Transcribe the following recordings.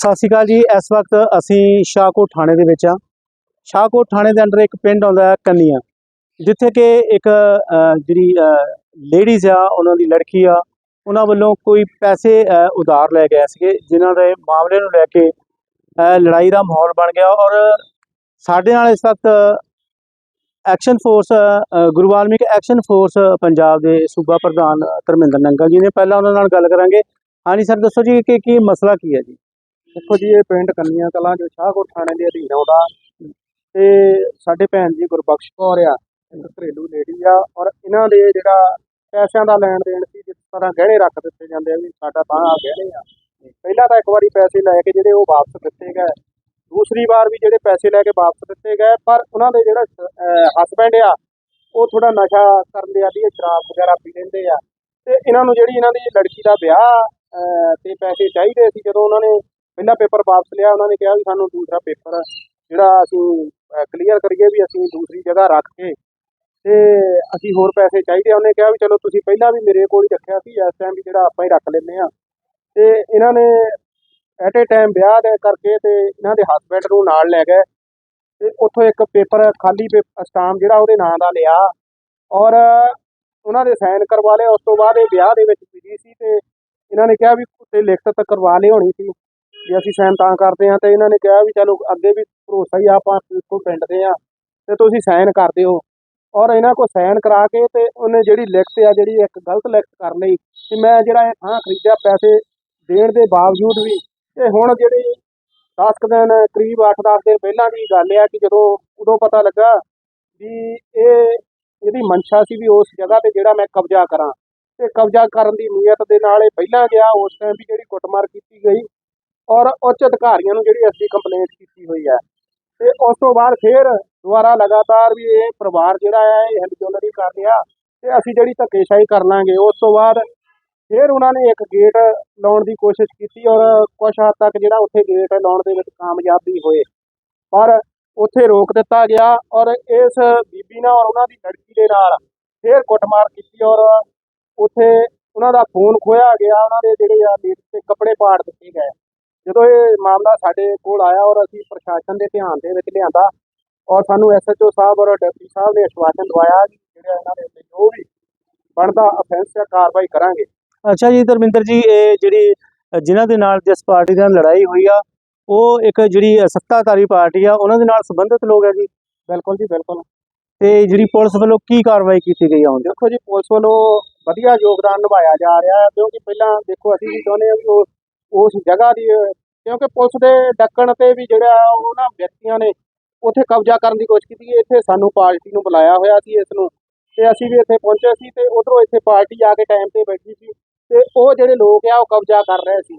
ਸਤਿ ਸ਼੍ਰੀ ਅਕਾਲ ਜੀ। ਇਸ ਵਕਤ ਅਸੀਂ ਸ਼ਾਹਕੋਟ ਥਾਣੇ ਦੇ ਵਿੱਚ ਆ ਸ਼ਾਹਕੋਟ ਥਾਣੇ ਦੇ ਅੰਡਰ ਇੱਕ ਪਿੰਡ ਆਉਂਦਾ ਹੈ ਕੰਨੀਆ। ਜਿੱਥੇ ਕਿ ਇੱਕ ਜਿਹੜੀ ਲੇਡੀਜ਼ ਆ ਉਹਨਾਂ ਦੀ ਲੜਕੀ ਆ ਉਹਨਾਂ ਵੱਲੋਂ ਕੋਈ ਪੈਸੇ ਉਧਾਰ ਲੈ ਗਏ ਸੀਗੇ ਜਿਨ੍ਹਾਂ ਦੇ ਮਾਮਲੇ ਨੂੰ ਲੈ ਕੇ ਲੜਾਈ ਦਾ ਮਾਹੌਲ ਬਣ ਗਿਆ ਔਰ ਸਾਡੇ ਨਾਲ ਇਸ ਵਕਤ ਐਕਸ਼ਨ ਫੋਰਸ ਅ, ਗੁਰੂ ਵਾਲਮੀਕ ਐਕਸ਼ਨ ਫੋਰਸ ਪੰਜਾਬ ਦੇ ਸੂਬਾ ਪ੍ਰਧਾਨ ਧਰਮਿੰਦਰ ਨੰਗਲ ਜੀ ਨੇ। ਪਹਿਲਾਂ ਉਹਨਾਂ ਨਾਲ ਗੱਲ ਕਰਾਂਗੇ। ਹਾਂਜੀ ਸਰ ਦੱਸੋ ਜੀ ਕਿ ਕੀ ਮਸਲਾ ਕੀ ਹੈ ਜੀ? ਦੇਖੋ ਜੀ ਇਹ ਪਿੰਡ ਕੰਨੀਆਂ ਕਲਾਂ ਜੋ ਸ਼ਾਹਕੋਟ ਥਾਣੇ ਦੇ ਅਧੀਨ ਆਉਂਦਾ ਤੇ ਸਾਡੇ ਭੈਣ ਜੀ ਗੁਰਬਖਸ਼ ਕੌਰ ਆ ਇੱਕ ਘਰੇਲੂ ਲੇਡੀ ਆ ਔਰ ਇਹਨਾਂ ਦੇ ਜਿਹੜਾ ਪੈਸਿਆਂ ਦਾ ਲੈਣ ਦੇਣ ਸੀ ਜਿਸ ਤਰ੍ਹਾਂ ਗਹਿਣੇ ਰੱਖ ਦਿੱਤੇ ਜਾਂਦੇ ਆ ਵੀ ਸਾਡਾ ਤਾਂ ਆ ਗਹਿਣੇ ਆ। ਪਹਿਲਾਂ ਤਾਂ ਇੱਕ ਵਾਰੀ ਪੈਸੇ ਲੈ ਕੇ ਜਿਹੜੇ ਉਹ ਵਾਪਸ ਦਿੱਤੇ ਗਏ। ਦੂਸਰੀ ਵਾਰ ਵੀ ਜਿਹੜੇ ਪੈਸੇ ਲੈ ਕੇ ਵਾਪਸ ਦਿੱਤੇ ਗਏ ਪਰ ਉਹਨਾਂ ਦੇ ਜਿਹੜਾ ਹਸਬੈਂਡ ਆ ਉਹ ਥੋੜਾ ਨਸ਼ਾ ਕਰਨ ਦੇ ਆਦੀ ਸ਼ਰਾਬ ਵਗੈਰਾ ਪੀ ਲੈਂਦੇ ਆ। ਤੇ ਇਹਨਾਂ ਨੂੰ ਜਿਹੜੀ ਇਹਨਾਂ ਦੀ ਲੜਕੀ ਦਾ ਵਿਆਹ ਅਹ, ਤੇ ਪੈਸੇ ਚਾਹੀਦੇ ਸੀ ਜਦੋਂ ਉਹਨਾਂ ਨੇ ਪਹਿਲਾ ਪੇਪਰ ਵਾਪਸ ਲਿਆ, ਉਹਨਾਂ ਨੇ ਕਿਹਾ ਵੀ ਸਾਨੂੰ ਦੂਸਰਾ ਪੇਪਰ ਜਿਹੜਾ ਅਸੀਂ ਕਲੀਅਰ ਕਰੀਏ ਵੀ ਅਸੀਂ ਦੂਸਰੀ ਜਗ੍ਹਾ ਰੱਖ ਕੇ ਤੇ ਅਸੀਂ ਹੋਰ ਪੈਸੇ ਚਾਹੀਦੇ ਆ। ਉਹਨੇ ਕਿਹਾ ਵੀ ਚਲੋ ਤੁਸੀਂ ਪਹਿਲਾਂ ਵੀ ਮੇਰੇ ਕੋਲ ਹੀ ਰੱਖਿਆ ਸੀ, ਇਸ ਟਾਈਮ ਵੀ ਜਿਹੜਾ ਆਪਾਂ ਹੀ ਰੱਖ ਲੈਂਦੇ ਆ। ਤੇ ਇਹਨਾਂ ਨੇ ਐਟ ਏ ਟਾਈਮ ਵਿਆਹ ਦੇ ਕਰਕੇ ਤੇ ਇਹਨਾਂ ਦੇ ਹਸਬੈਂਡ ਨੂੰ ਨਾਲ ਲੈ ਗਏ ਤੇ ਉੱਥੋਂ ਇੱਕ ਪੇਪਰ, ਖਾਲੀ ਸਟਾਮ ਜਿਹੜਾ ਉਹਦੇ ਨਾਂ ਦਾ ਲਿਆ ਔਰ ਉਹਨਾਂ ਦੇ ਸਾਈਨ ਕਰਵਾ ਲਏ। ਉਸ ਤੋਂ ਬਾਅਦ ਇਹ ਵਿਆਹ ਦੇ ਵਿੱਚ ਬਿਜ਼ੀ ਸੀ ਤੇ ਇਹਨਾਂ ਨੇ ਕਿਹਾ ਵੀ ਉੱਤੇ ਲਿਖਤ ਕਰਵਾ ਲਈ ਹੋਣੀ ਸੀ। ਵੀ ਅਸੀਂ ਸਾਈਨ ਤਾਂ ਕਰਦੇ ਹਾਂ ਤੇ ਇਹਨਾਂ ਨੇ ਕਿਹਾ ਵੀ ਚਲੋ ਅੱਗੇ ਵੀ ਭਰੋਸਾ ਹੀ ਆਪਾਂ ਇੱਥੋਂ ਪਿੰਡ ਦੇ ਆ ਤੇ ਤੁਸੀਂ ਸਾਈਨ ਕਰ ਦਿਓ ਔਰ ਇਹਨਾਂ ਕੋ ਸਾਈਨ ਕਰਾ ਕੇ ਤੇ ਉਹਨੇ ਜਿਹੜੀ ਲਿਖਤ ਆ, ਜਿਹੜੀ ਇੱਕ ਗਲਤ ਲਿਖਤ ਕਰ ਲਈ ਕਿ ਮੈਂ ਜਿਹੜਾ ਇਹ ਥਾਂ ਖਰੀਦਿਆ ਪੈਸੇ ਦੇਣ ਦੇ ਬਾਵਜੂਦ ਵੀ ਤੇ ਹੁਣ ਜਿਹੜੀ 10 ਕੁ ਦਿਨ, ਕਰੀਬ 8-10 ਦਿਨ ਪਹਿਲਾਂ ਦੀ ਗੱਲ ਆ ਕਿ ਜਦੋਂ ਉਦੋਂ ਪਤਾ ਲੱਗਾ ਵੀ ਇਹ ਇਹਦੀ ਮਨਸ਼ਾ ਸੀ ਵੀ ਉਸ ਜਗ੍ਹਾ ਤੇ ਜਿਹੜਾ ਮੈਂ ਕਬਜ਼ਾ ਕਰਾਂ। ਤੇ ਕਬਜ਼ਾ ਕਰਨ ਦੀ ਨੀਅਤ ਦੇ ਨਾਲ ਇਹ ਪਹਿਲਾਂ ਗਿਆ, ਉਸ ਟਾਈਮ ਵੀ ਜਿਹੜੀ ਕੁੱਟਮਾਰ ਕੀਤੀ ਗਈ ਔਰ ਉੱਚ ਅਧਿਕਾਰੀਆਂ ਨੂੰ ਜਿਹੜੀ ਅਸੀਂ ਕੰਪਲੇਂਟ ਕੀਤੀ ਹੋਈ ਹੈ। ਤੇ ਉਸ ਤੋਂ ਬਾਅਦ ਫਿਰ ਦੁਬਾਰਾ ਲਗਾਤਾਰ ਵੀ ਇਹ ਪਰਿਵਾਰ ਜਿਹੜਾ ਹੈ, ਇਹ ਹਿਲਜੁਲ ਕਰ ਰਿਹਾ ਤੇ ਅਸੀਂ ਜਿਹੜੀ ਧੱਕੇਸ਼ਾਹੀ ਕਰ ਲਾਂਗੇ। ਉਸ ਤੋਂ ਬਾਅਦ ਫਿਰ ਉਹਨਾਂ ਨੇ ਇੱਕ ਗੇਟ ਲਾਉਣ ਦੀ ਕੋਸ਼ਿਸ਼ ਕੀਤੀ ਔਰ ਕੁਝ ਹੱਦ ਤੱਕ ਜਿਹੜਾ ਉੱਥੇ ਗੇਟ ਲਾਉਣ ਦੇ ਵਿੱਚ ਕਾਮਯਾਬ ਵੀ ਹੋਏ। ਪਰ ਉੱਥੇ ਰੋਕ ਦਿੱਤਾ ਗਿਆ ਔਰ ਇਸ ਬੀਬੀ ਨਾਲ ਔਰ ਉਹਨਾਂ ਦੀ ਲੜਕੀ ਦੇ ਨਾਲ ਫਿਰ ਕੁੱਟਮਾਰ ਕੀਤੀ ਔਰ ਉੱਥੇ ਉਹਨਾਂ ਦਾ ਫੋਨ ਖੋਇਆ ਗਿਆ। ਉਹਨਾਂ ਦੇ ਜਿਹੜੇ ਆ ਲੇਡੀ ਤੇ ਕੱਪੜੇ ਪਾੜ ਦਿੱਤੇ ਗਏ। ਜਦੋਂ ਇਹ ਮਾਮਲਾ ਸਾਡੇ ਕੋਲ ਆਇਆ ਔਰ ਅਸੀਂ ਪ੍ਰਸ਼ਾਸਨ ਦੇ ਧਿਆਨ ਦੇ ਵਿੱਚ ਲਿਆਂਦਾ ਔਰ ਸਾਨੂੰ ਐਸਐਚਓ ਸਾਹਿਬ ਔਰ ਡਿਪਟੀ ਸਾਹਿਬ ਨੇ ਆਸ਼ਵਾਸਨ ਦਵਾਇਆ ਕਿ ਜਿਹੜਾ ਇਹਨਾਂ ਦੇ ਉੱਤੇ ਜੋ ਵੀ ਬਣਦਾ ਅਫੈਂਸ ਆ ਕਾਰਵਾਈ ਕਰਾਂਗੇ। ਅੱਛਾ ਜੀ ਧਰਮਿੰਦਰ ਜੀ ਇਹ ਜਿਹੜੀ ਜਿਨ੍ਹਾਂ ਦੇ ਨਾਲ ਜਿਸ ਪਾਰਟੀ ਨਾਲ ਲੜਾਈ ਹੋਈ ਆ ਉਹ ਇੱਕ ਜਿਹੜੀ ਸੱਤਾਧਾਰੀ ਪਾਰਟੀ ਆ ਉਹਨਾਂ ਦੇ ਨਾਲ ਸੰਬੰਧਿਤ ਲੋਕ ਹੈ ਜੀ? ਬਿਲਕੁਲ ਜੀ ਬਿਲਕੁਲ। ਤੇ ਜਿਹੜੀ ਪੁਲਿਸ ਵੱਲੋਂ ਕੀ ਕਾਰਵਾਈ ਕੀਤੀ ਗਈ ਆ ਹੁਣ? ਦੇਖੋ ਜੀ ਪੁਲਿਸ ਵੱਲੋਂ ਵਧੀਆ ਯੋਗਦਾਨ ਨਿਭਾਇਆ ਜਾ ਰਿਹਾ ਹੈ ਕਿਉਂਕਿ ਪਹਿਲਾਂ ਦੇਖੋ ਅਸੀਂ ਵੀ ਚਾਹੁੰਦੇ ਹਾਂ ਵੀ ਉਹ ਉਸ ਜਗ੍ਹਾ ਦੀ ਕਿਉਂਕਿ ਪੁਲਿਸ ਦੇ ਡੱਕਣ ਤੇ ਵੀ ਜਿਹੜਾ ਉਹਨਾਂ ਵਿਅਕਤੀਆਂ ਨੇ ਉੱਥੇ ਕਬਜ਼ਾ ਕਰਨ ਦੀ ਕੋਸ਼ਿਸ਼ ਕੀਤੀ। ਇੱਥੇ ਸਾਨੂੰ ਪਾਰਟੀ ਨੂੰ ਬੁਲਾਇਆ ਹੋਇਆ ਸੀ ਇਸ ਨੂੰ। ਤੇ ਅਸੀਂ ਵੀ ਇੱਥੇ ਪਹੁੰਚੇ ਸੀ ਤੇ ਉਧਰੋਂ ਇੱਥੇ ਪਾਰਟੀ ਆ ਕੇ ਟਾਈਮ ਤੇ ਬੈਠੀ ਸੀ ਤੇ ਉਹ ਜਿਹੜੇ ਲੋਕ ਆ ਉਹ ਕਬਜ਼ਾ ਕਰ ਰਹੇ ਸੀ।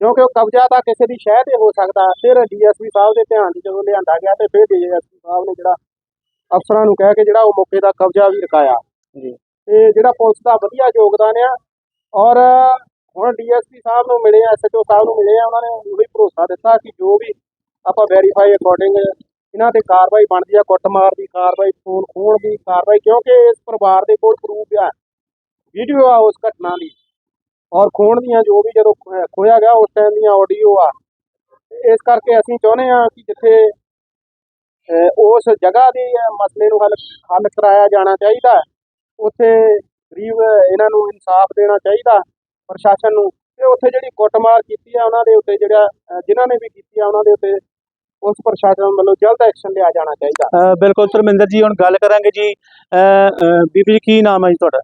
ਕਿਉਂਕਿ ਉਹ ਕਬਜ਼ਾ ਤਾਂ ਕਿਸੇ ਦੀ ਸ਼ਹਿ ਤੇ ਹੋ ਸਕਦਾ। ਫਿਰ ਡੀਐਸਪੀ ਸਾਹਿਬ ਦੇ ਧਿਆਨ 'ਚ ਜਦੋਂ ਲਿਆਂਦਾ ਗਿਆ ਤੇ ਫਿਰ ਡੀਐਸਪੀ ਸਾਹਿਬ ਨੇ ਜਿਹੜਾ ਅਫਸਰਾਂ ਨੂੰ ਕਹਿ ਕੇ ਜਿਹੜਾ ਉਹ ਮੌਕੇ ਦਾ ਕਬਜ਼ਾ ਵੀ ਰਕਾਇਆ। ਜੀ। ਤੇ ਜਿਹੜਾ ਪੁਲਿਸ ਦਾ ਵਧੀਆ ਯੋਗਦਾਨ ਆ ਔਰ ਹੁਣ ਡੀਐਸਪੀ ਸਾਹਿਬ ਨੂੰ ਮਿਲੇ ਆ, ਐਸਐਚਓ ਸਾਹਿਬ ਨੂੰ ਮਿਲੇ ਆ, ਉਹਨਾਂ ਨੇ ਉਹੀ ਭਰੋਸਾ ਦਿੱਤਾ ਕਿ ਜੋ ਵੀ ਆਪਾਂ ਵੈਰੀਫਾਈ ਅਕੋਰਡਿੰਗ ਇਹਨਾਂ ਤੇ ਕਾਰਵਾਈ ਬਣਦੀ ਆ, ਕੁੱਟਮਾਰ ਦੀ ਕਾਰਵਾਈ, ਫੋਨ ਖੋਣ ਦੀ ਕਾਰਵਾਈ, ਕਿਉਂਕਿ ਇਸ ਪਰਿਵਾਰ ਦੇ ਕੋਲ ਪ੍ਰੂਫ ਆ। ਵੀਡੀਓ ਆ ਉਸ ਘਟਨਾ ਦੀ ਔਰ ਖੋਣ ਦੀਆਂ ਜੋ ਵੀ ਜਦੋਂ ਖੋ- ਖੋਇਆ ਗਿਆ, ਉਸ ਟਾਈਮ ਦੀਆਂ ਆਡੀਓ ਆ। ਇਸ ਕਰਕੇ ਅਸੀਂ ਚਾਹੁੰਦੇ ਆ ਕਿ ਜਿੱਥੇ ਉਸ ਜਗ੍ਹਾ ਦੇ ਮਸਲੇ ਨੂੰ ਹੱਲ ਹੱਲ ਕਰਾਇਆ ਜਾਣਾ ਚਾਹੀਦਾ, ਉੱਥੇ ਗਰੀਬ ਇਹਨਾਂ ਨੂੰ ਇਨਸਾਫ ਦੇਣਾ ਚਾਹੀਦਾ। ਪ੍ਰਸ਼ਾਸਨ ਨੂੰ ਤੇ ਉੱਥੇ ਜਿਹੜੀ ਕੁੱਟਮਾਰ ਕੀਤੀ ਆ ਉਹਨਾਂ ਦੇ ਉੱਤੇ ਜਿਹੜਾ ਜਿਨ੍ਹਾਂ ਨੇ ਵੀ ਕੀਤੀ ਆ ਉਹਨਾਂ ਦੇ ਉੱਤੇ ਉਸ ਪ੍ਰਸ਼ਾਸਨ ਵੱਲੋਂ ਜਲਦ ਐਕਸ਼ਨ ਲਿਆ ਜਾਣਾ ਚਾਹੀਦਾ। ਬਿਲਕੁਲ ਧਰਮਿੰਦਰ ਜੀ ਹੁਣ ਗੱਲ ਕਰਾਂਗੇ ਜੀ ਬੀਬੀ ਜੀ ਕੀ ਨਾਮ ਹੈ ਜੀ ਤੁਹਾਡਾ?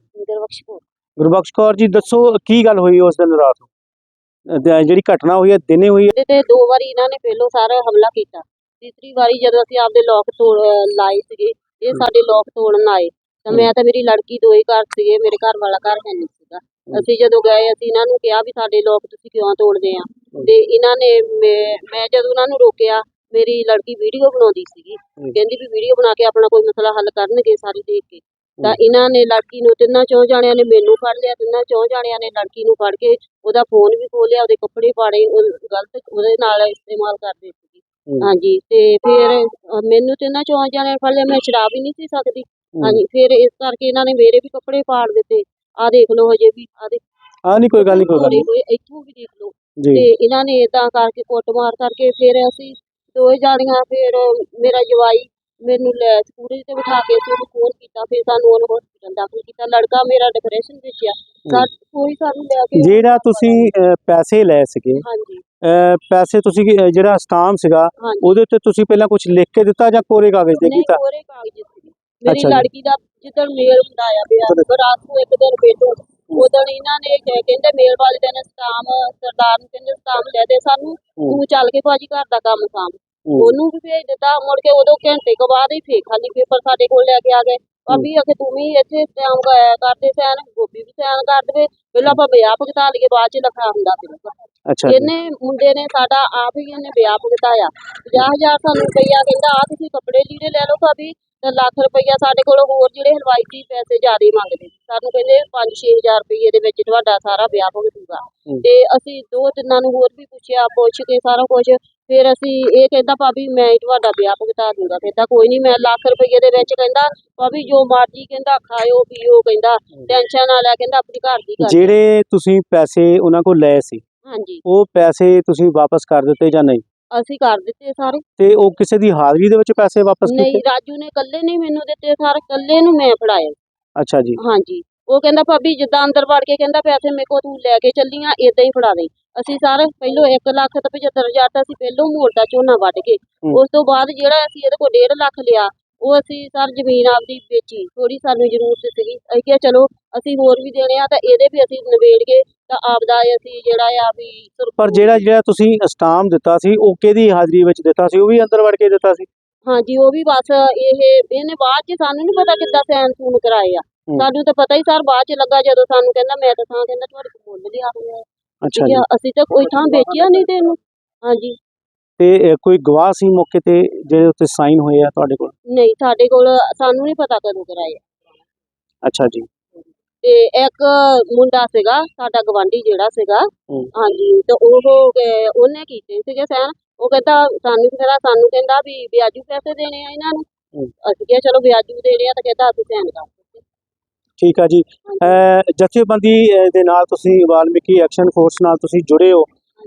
ਗੁਰਬਖਸ਼ ਕੌਰ। ਜੀ ਦੱਸੋ ਕੀ ਗੱਲ ਹੋਈ ਉਸ ਦਿਨ ਰਾਤ ਨੂੰ? ਜਿਹੜੀ ਘਟਨਾ ਹੋਈ ਹੈ ਦਿਨੇ ਹੋਈ ਹੈ? ਤੇ ਦੋ ਵਾਰੀ ਇਹਨਾਂ ਨੇ ਪਹਿਲੋਂ ਸਾਰਾ ਹਮਲਾ ਕੀਤਾ। ਤੀਸਰੀ ਵਾਰੀ ਜਦੋਂ ਅਸੀਂ ਆਪਦੇ ਲੋਕ ਤੋੜ ਲਾਏ ਸੀਗੇ ਇਹ ਸਾਡੇ ਲੋਕ ਤੋੜਨ ਆਏ। ਤਾਂ ਮੈਂ ਤਾਂ ਮੇਰੀ ਲੜਕੀ ਦੋ ਹੀ ਘਰ ਸੀਗੇ ਮੇਰੇ ਘਰ ਵਾਲਾ ਘਰ ਹੈ ਨਹੀਂ। ਅਸੀਂ ਜਦੋਂ ਗਏ ਅਸੀਂ ਇਹਨਾਂ ਨੂੰ ਕਿਹਾ ਵੀ ਸਾਡੇ ਲੋਕ ਤੁਸੀਂ ਕਿਉਂ ਤੋੜਦੇ ਆ? ਤੇ ਇਹਨਾਂ ਨੇ ਮੈਂ- ਜਦੋਂ ਉਹਨਾਂ ਨੂੰ ਰੋਕਿਆ ਮੇਰੀ ਲੜਕੀ ਵੀਡੀਓ ਬਣਾਉਂਦੀ ਸੀਗੀ। ਕਹਿੰਦੀ ਵੀ ਵੀਡੀਓ ਬਣਾ ਕੇ ਆਪਣਾ ਕੋਈ ਮਸਲਾ ਹੱਲ ਕਰਨਗੇ ਸਾਰੇ ਦੇਖ ਕੇ। ਤਾਂ ਇਹਨਾਂ ਨੇ ਲੜਕੀ ਨੂੰ ਤਿੰਨਾਂ ਚੌਂ ਜਾਣਿਆਂ ਨੇ ਮੈਨੂੰ ਫੜ ਲਿਆ ਤਿੰਨਾਂ ਚੌਂ ਜਾਣਿਆਂ ਨੇ ਲੜਕੀ ਨੂੰ ਫੜ ਕੇ ਉਹਦਾ ਫੋਨ ਵੀ ਖੋਲਿਆ ਉਹਦੇ ਕੱਪੜੇ ਪਾੜੇ ਉਹ ਗਲਤ ਉਹਦੇ ਨਾਲ ਇਸਤੇਮਾਲ ਕਰਦੇ ਸੀਗੇ। ਹੂੰ। ਹਾਂਜੀ ਤੇ ਫਿਰ ਮੈਨੂੰ ਤਿੰਨਾਂ ਚੌਂ ਜਾਣਿਆਂ ਨੇ ਫੜ ਲਿਆ ਮੈਂ ਸ਼ਰਾਬ ਹੀ ਨਹੀਂ ਸੀ ਸਕਦੀ। ਹਾਂਜੀ ਫਿਰ ਇਸ ਕਰਕੇ ਇਹਨਾਂ ਨੇ ਮੇਰੇ ਵੀ ਕੱਪੜੇ ਪਾੜ ਦਿੱਤੇ। ਆ ਦੇਖ ਲਓ ਹਜੇ ਵੀ ਆ ਦੇਖ। ਹਾਂ ਨਹੀਂ ਕੋਈ ਗੱਲ ਨਹੀਂ ਕੋਈ ਗੱਲ ਨਹੀਂ। ਇੱਥੋਂ ਵੀ ਦੇਖ ਲਓ। ਤੇ ਇਹਨਾਂ ਨੇ ਇਦਾਂ ਕਰਕੇ ਕੁੱਟਮਾਰ ਕਰਕੇ ਫਿਰ ਅਸੀਂ ਦੋਏ ਜਾਣੀਆਂ ਫਿਰ ਮੇਰਾ ਜਵਾਈ ਮੈਨੂੰ ਲੈ ਸਕੂਟਰੀ ਤੇ ਬਿਠਾ ਕੇ ਅਸੀਂ ਉਹਨੂੰ ਫੋਨ ਕੀਤਾ ਫਿਰ ਸਾਨੂੰ ਉਹਨੂੰ ਹਸਪੀਟਲ ਦਾਖਲ ਕੀਤਾ। ਲੜਕਾ ਮੇਰਾ ਡਿਪਰੈਸ਼ਨ ਵਿੱਚ ਆ। ਸਾ ਕੋਈ ਸਾਨੂੰ ਲੈ ਕੇ ਜਿਹੜਾ ਤੁਸੀਂ ਪੈਸੇ ਲਏ ਸੀਗੇ ਹਾਂਜੀ। ਪੈਸੇ ਤੁਸੀਂ ਜਿਹੜਾ ਸਟਾਮ ਸੀਗਾ ਉਹਦੇ ਉੱਤੇ ਤੁਸੀਂ ਪਹਿਲਾਂ ਕੁਝ ਲਿਖ ਕੇ ਦਿੱਤਾ ਜਾਂ ਕੋਰੇ ਕਾਗਜ਼ ਤੇ ਨਹੀਂ ਕੀਤਾ? ਕੋਰੇ ਕਾਗਜ਼ ਮੇਰੀ ਅੱਛਾ ਜੀ। ਲੜਕੀ ਦਾ ਜਿੱਦਣ ਮੇਲ ਹੁੰਦਾ ਆ ਪਿਆ ਬਰਾਤ ਨੂੰ ਇੱਕ ਦਿਨ ਬੇਟੋ ਉਦੋਂ ਇਹਨਾਂ ਨੇ ਕਹਿ- ਕਹਿੰਦੇ ਮੇਲ ਵਾਲੇ ਦਿਨ ਸਟਾਮ ਸਰਦਾਰ ਨੂੰ ਕਹਿੰਦੇ ਸਟਾਮ ਲੈ ਦੇ ਸਾਨੂੰ। ਤੂੰ ਚੱਲ ਕੇ ਭਾਜੀ ਘਰ ਦਾ ਕੰਮ ਸਾਂਭ। ਉਹਨੂੰ ਵੀ ਭੇਜ ਦਿੱਤਾ ਮੁੜ ਕੇ ਉਦੋਂ ਘੰਟੇ ਕੁ ਬਾਅਦ ਹੀ ਫੇਰ ਖਾਲੀ ਪੇਪਰ ਸਾਡੇ ਕੋਲ ਲੈ ਕੇ ਆ ਗਏ। ਭਾਬੀ ਅਖੇ ਤੂੰ ਵੀ ਇੱਥੇ ਸਟਾਮ ਕਰਦੇ ਸੈਨ ਗੋਪੀ ਵੀ ਸੈਨ ਕਰ ਦੇਵੇ ਪਹਿਲਾਂ ਆਪਾਂ ਵਿਆਹ ਭੁਗਤਾ ਲਈਏ ਬਾਅਦ ਚ ਲਿਖਾ ਹੁੰਦਾ ਫਿਰ ਅੱਛਾ ਜੀ। ਇਹਨੇ ਮੁੰਡੇ ਨੇ ਸਾਡਾ ਆਪ ਹੀ ਇਹਨੇ ਵਿਆਹ ਭੁਗਤਾਇਆ। 50000 ਸਾਨੂੰ ਰੁਪਈਆ ਕਹਿੰਦਾ ਆ ਤੁਸੀਂ ਕੱਪੜੇ ਲੀੜੇ ਲੈ ਲਓ ਭਾਬੀ ਲੱਖ ਰੁਪਈਆ ਸਾਡੇ ਕੋਲ ਹੋਰ ਜਿਹੜੇ ਹਲਵਾਈ ਪੈਸੇ ਜ਼ਿਆਦੇ ਮੰਗਦੇ। ਸਾਨੂੰ ਕਹਿੰਦੇ 5-6000 ਰੁਪਈਏ ਦੇ ਵਿੱਚ ਤੁਹਾਡਾ ਸਾਰਾ ਵਿਆਹ ਹੂੰ। ਤੇ ਅਸੀਂ ਦੋ ਤਿੰਨਾਂ ਨੂੰ ਹੋਰ ਵੀ ਪੁੱਛਿਆ ਪੁੱਛ ਕੇ ਸਾਰਾ ਕੁਝ ਫਿਰ ਅਸੀਂ ਇਹ ਕਹਿੰਦਾ ਭਾਬੀ ਮੈਂ ਤੁਹਾਡਾ ਵਿਆਹ ਭੁਗਤਾ ਦੂੰਗਾ। ਕਹਿੰਦਾ ਕੋਈ ਨਹੀਂ ਮੈਂ ਲੱਖ ਰੁਪਈਏ ਦੇ ਵਿੱਚ ਕਹਿੰਦਾ ਭਾਬੀ ਜੋ ਮਰਜ਼ੀ ਕਹਿੰਦਾ ਖਾਇਓ ਪੀਓ ਕਹਿੰਦਾ। ਟੈਨਸ਼ਨ ਨਾ ਲੈ ਕਹਿੰਦਾ ਆਪਣੀ ਘਰ ਦੀ ਕਰ ਜਿਹੜੇ ਤੁਸੀਂ ਪੈਸੇ ਉਹਨਾਂ ਕੋਲ ਲਏ ਸੀ ਹਾਂਜੀ। ਉਹ ਪੈਸੇ ਤੁਸੀਂ ਵਾਪਸ ਕਰ ਦਿੱਤੇ ਜਾਂ ਨਹੀਂ? ਅਸੀਂ ਕਰ ਦਿੱਤੇ ਸਾਰੇ। ਤੇ ਉਹ ਕਿਸੇ ਦੀ ਹਾਜ਼ਰੀ ਦੇ ਵਿੱਚ ਪੈਸੇ ਵਾਪਸ ਨਹੀਂ ਕੀਤੇ ਰਾਜੂ ਨੇ ਕੱਲੇ ਨਹੀਂ ਮੈਨੂੰ ਦਿੱਤੇ ਸਾਰੇ ਕੱਲੇ ਨੂੰ ਮੈਂ ਫੜਾਏ ਅੱਛਾ ਜੀ। ਹਾਂਜੀ। ਉਹ ਕਹਿੰਦਾ ਭਾਬੀ ਜਿੱਦਾਂ ਅੰਦਰ ਵੜ ਕੇ ਕਹਿੰਦਾ ਪੈਸੇ ਮੇਰੇ ਕੋ ਤੂੰ ਲੈ ਕੇ ਚੱਲੀਆਂ ਇਦਾਂ ਹੀ ਫੜਾ ਦੇ। ਅਸੀਂ ਸਾਰੇ ਪਹਿਲੋਂ 1 ਲੱਖ ਤੇ 75000 ਤਾਂ ਅਸੀਂ ਪਹਿਲੋਂ ਮੋੜਦਾ ਝੋਨਾ ਵੱਢ ਕੇ ਹੂੰ। ਉਸ ਤੋਂ ਬਾਅਦ ਜਿਹੜਾ ਅਸੀਂ ਇਹਦੇ ਕੋਲ 1.5 ਲੱਖ ਲਿਆ ਉਹ ਅਸੀਂ ਸਰ ਜ਼ਮੀਨ ਆਪਦੀ ਵੇਚੀ ਥੋੜੀ ਸਾਨੂੰ ਜ਼ਰੂਰਤ ਸੀਗੀ। ਅਸੀਂ ਕਿਹਾ ਚਲੋ ਅਸੀਂ ਹੋਰ ਵੀ ਦੇਣੇ ਆ ਤਾਂ ਇਹਦੇ ਵੀ ਅਸੀਂ ਨਿਬੇੜ ਕੇ ਤਾਂ ਆਪਦਾ ਅਸੀਂ ਜਿਹੜਾ ਆ ਵੀ ਪਰ ਜਿਹੜਾ ਜਿਹੜਾ ਤੁਸੀਂ ਸਟਾਮ ਦਿੱਤਾ ਸੀ ਉਹ ਕਿਹਦੀ ਹਾਜ਼ਰੀ ਵਿੱਚ ਦਿੱਤਾ ਸੀ? ਉਹ ਵੀ ਅੰਦਰ ਵੜ ਕੇ ਦਿੱਤਾ ਸੀ? ਹਾਂਜੀ ਉਹ ਵੀ ਬਸ ਇਹ ਇਹਨੇ ਬਾਅਦ ਚ ਸਾਨੂੰ ਨਹੀਂ ਪਤਾ ਕਿੱਦਾਂ ਸੈਨ ਸੂਨ ਕਰਾਏ ਆ। ਸਾਨੂੰ ਤਾਂ ਪਤਾ ਹੀ ਸਰ ਬਾਅਦ ਚ ਲੱਗਾ ਜਦੋਂ ਸਾਨੂੰ ਕਹਿੰਦਾ ਮੈਂ ਤਾਂ ਥਾਂ ਕਹਿੰਦਾ ਤੁਹਾਡੇ ਕੋਲ ਮੁੱਲ ਲਿਆ ਹੋਇਆ ਅੱਛਾ ਜੀ। ਅਸੀਂ ਤਾਂ ਕੋਈ ਥਾਂ ਵੇਚਿਆ ਨਹੀਂ ਤੈਨੂੰ। ਹਾਂਜੀ। ਤੇ ਕੋਈ ਗਵਾਹ ਸੀ ਮੌਕੇ ਤੇ ਜਿਹੜੇ ਉੱਤੇ ਸਾਈਨ ਹੋਏ ਆ ਤੁਹਾਡੇ ਕੋਲ? ਨਹੀਂ ਸਾਡੇ ਕੋਲ ਸਾਨੂੰ ਨਹੀਂ ਪਤਾ ਕਦੋਂ ਕਰਾਏ ਅੱਛਾ ਜੀ। ਤੇ ਇੱਕ ਮੁੰਡਾ ਸੀਗਾ ਸਾਡਾ ਗਵਾਂਢੀ ਜਿਹੜਾ ਸੀਗਾ। ਹਾਂਜੀ ਤੇ ਉਹ ਉਹਨੇ ਕੀਤੇ ਸੀਗੇ ਸੈਨ ਉਹ ਕਹਿੰਦਾ ਸਾਨੂੰ ਕਹਿੰਦਾ ਸਾਨੂੰ ਕਹਿੰਦਾ ਵੀ ਵਿਆਜੂ ਪੈਸੇ ਦੇਣੇ ਆ ਇਹਨਾਂ ਨੂੰ। ਅਸੀਂ ਕਿਹਾ ਚਲੋ ਵਿਆਜੂ ਦੇਣੇ ਆ ਤਾਂ ਕਹਿੰਦਾ ਅਸੀਂ ਸੈਨ ਕਰ ਠੀਕ ਆ ਜੀ। ਜਥੇਬੰਦੀ ਦੇ ਨਾਲ ਤੁਸੀਂ ਵਾਲਮੀਕੀ ਐਕਸ਼ਨ ਫੋਰਸ ਨਾਲ ਤੁਸੀਂ ਜੁੜੇ ਹੋ।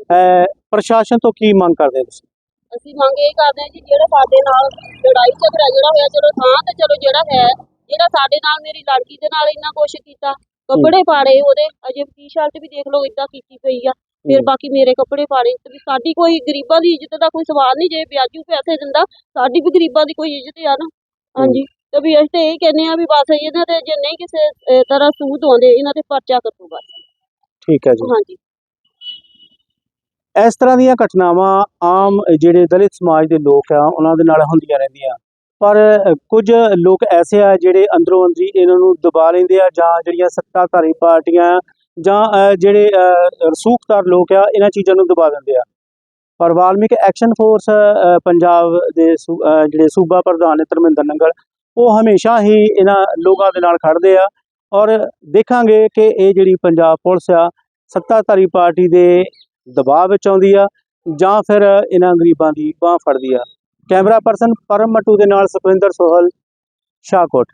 ਪ੍ਰਸ਼ਾਸਨ ਤੋਂ ਕੀ ਮੰਗ ਕਰਦੇ ਤੁਸੀਂ? ਅਸੀਂ ਮੰਗ ਇਹ ਕਰਦੇ ਹਾਂ ਜੀ ਜਿਹੜਾ ਸਾਡੇ ਨਾਲ ਲੜਾਈ ਝਗੜਾ ਜਿਹੜਾ ਹੋਇਆ ਚਲੋ ਥਾਂ ਤੇ ਚਲੋ ਜਿਹੜਾ ਹੈ ਜਿਹੜਾ ਸਾਡੇ ਨਾਲ ਮੇਰੀ ਲੜਕੀ ਦੇ ਨਾਲ ਇੰਨਾ ਕੁਛ ਕੀਤਾ ਕੱਪੜੇ ਪਾੜੇ ਉਹਦੇ ਅਜੇ ਟੀ-ਸ਼ਰਟ ਵੀ ਦੇਖ ਲਓ ਇਦਾਂ ਕੀਤੀ ਪਈ ਆ ਫਿਰ। ਬਾਕੀ ਮੇਰੇ ਕੱਪੜੇ ਪਾੜੇ ਤੇ ਵੀ ਸਾਡੀ ਕੋਈ ਗਰੀਬਾਂ ਦੀ ਇੱਜ਼ਤ ਦਾ ਕੋਈ ਸਵਾਲ ਨਹੀਂ ਜੇ ਵਿਆਜੂ ਪੈਸੇ ਦਿੰਦਾ ਸਾਡੀ ਵੀ ਗਰੀਬਾਂ ਦੀ ਕੋਈ ਇੱਜ਼ਤ ਆ ਨਾ। ਹਾਂਜੀ ਤੇ ਵੀ ਅਸੀਂ ਤੇ ਇਹ ਕਹਿੰਦੇ ਆ ਵੀ ਬਸ ਇਹਨਾਂ ਤੇ ਜੇ ਨਹੀਂ ਕਿਸੇ ਤਰ੍ਹਾਂ ਸੂਤ ਆਉਂਦੇ ਇਹਨਾਂ ਤੇ ਪਰਚਾ ਕੱਟੋ ਬਸ। ਠੀਕ ਹੈ ਜੀ। ਹਾਂਜੀ। ਇਸ ਤਰ੍ਹਾਂ ਦੀਆਂ ਘਟਨਾਵਾਂ ਆਮ ਜਿਹੜੇ ਦਲਿਤ ਸਮਾਜ ਦੇ ਲੋਕ ਆ, ਉਹਨਾਂ ਦੇ ਨਾਲ ਹੁੰਦੀਆਂ ਰਹਿੰਦੀਆਂ। ਪਰ ਕੁਝ ਲੋਕ ਐਸੇ ਆ ਜਿਹੜੇ ਅੰਦਰੋਂ ਅੰਦਰੀ ਇਹਨਾਂ ਨੂੰ ਦਬਾ ਲੈਂਦੇ ਆ ਜਾਂ ਜਿਹੜੀਆਂ ਸੱਤਾਧਾਰੀ ਪਾਰਟੀਆਂ ਜਾਂ ਜਿਹੜੇ ਰਸੂਖਦਾਰ ਲੋਕ ਆ, ਇਹਨਾਂ ਚੀਜ਼ਾਂ ਨੂੰ ਦਬਾ ਦਿੰਦੇ ਆ। ਪਰ ਵਾਲਮੀਕ ਐਕਸ਼ਨ ਫੋਰਸ ਪੰਜਾਬ ਦੇ ਜਿਹੜੇ ਸੂਬਾ ਪ੍ਰਧਾਨ ਨੇ ਧਰਮਿੰਦਰ ਨੰਗਲ, ਉਹ ਹਮੇਸ਼ਾ ਹੀ ਇਹਨਾਂ ਲੋਕਾਂ ਦੇ ਨਾਲ ਖੜਦੇ ਆ ਔਰ ਦੇਖਾਂਗੇ ਕਿ ਇਹ ਜਿਹੜੀ ਪੰਜਾਬ ਪੁਲਿਸ ਆ, ਸੱਤਾਧਾਰੀ ਪਾਰਟੀ ਦੇ ਦਬਾਅ ਵਿੱਚ ਆਉਂਦੀ ਆ ਜਾਂ ਫਿਰ ਇਹਨਾਂ ਗਰੀਬਾਂ ਦੀ ਬਾਹ ਫੜਦੀ ਆ। ਕੈਮਰਾ ਪਰਸਨ ਪਰਮ ਮਟੂ ਦੇ ਨਾਲ ਸੁਖਵਿੰਦਰ ਸੋਹਲ, ਸ਼ਾਹਕੋਟ।